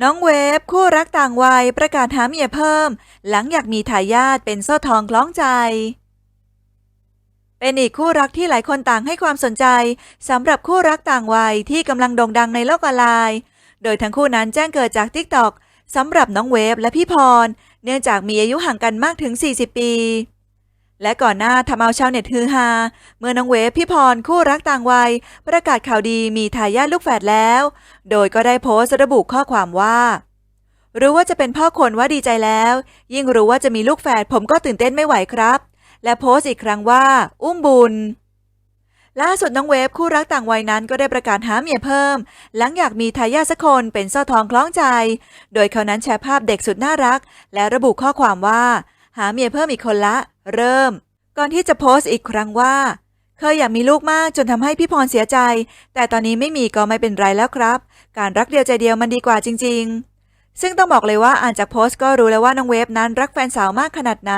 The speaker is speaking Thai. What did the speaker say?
น้องเวฟคู่รักต่างวัยประกาศหาเมียเพิ่ม หลังอยากมีทายาทเป็นโซ่ทองคล้องใจ เป็นอีกคู่รักที่หลายคนต่างให้ความสนใจสำหรับคู่รักต่างวัยที่กำลังโด่งดังในโลกออนไลน์ โดยทั้งคู่นั้นแจ้งเกิดจาก t ิ k t o k สำหรับน้องเวฟและพี่พร เนื่องจากมีอายุห่างกันมากถึง 40 ปี และก่อนหน้าทำเอาชาวเน็ตฮือฮาเมื่อน้องเวฟพี่พรคู่รักต่างวัย ประกาศข่าวดีมีทายาทลูกแฝดแล้ว โดยก็ได้โพสต์ระบุข้อความว่า รู้ว่าจะเป็นพ่อคนว่าดีใจแล้ว ยิ่งรู้ว่าจะมีลูกแฝดผมก็ตื่นเต้นไม่ไหวครับ และโพสต์อีกครั้งว่า อุ้มบุญล่าสุดน้องเวฟคู่รักต่างวัยนั้นก็ได้ประกาศหาเมียเพิ่ม หลังอยากมีทายาทสักคนเป็นโซ่ทองคล้องใจ โดยเขานั้นแชร์ภาพเด็กสุดน่ารัก และระบุข้อความว่า หาเมียเพิ่มอีกคนละ เริ่ม ก่อนที่จะโพสต์อีกครั้งว่า เคยอยากมีลูกมากจนทำให้พี่พรเสียใจ แต่ตอนนี้ไม่มีก็ไม่เป็นไรแล้วครับ การรักเดียวใจเดียวมันดีกว่าจริง ๆ ซึ่งต้องบอกเลยว่าอ่านจากโพสต์ก็รู้แล้วว่าน้องเวฟนั้นรักแฟนสาวมากขนาดไหน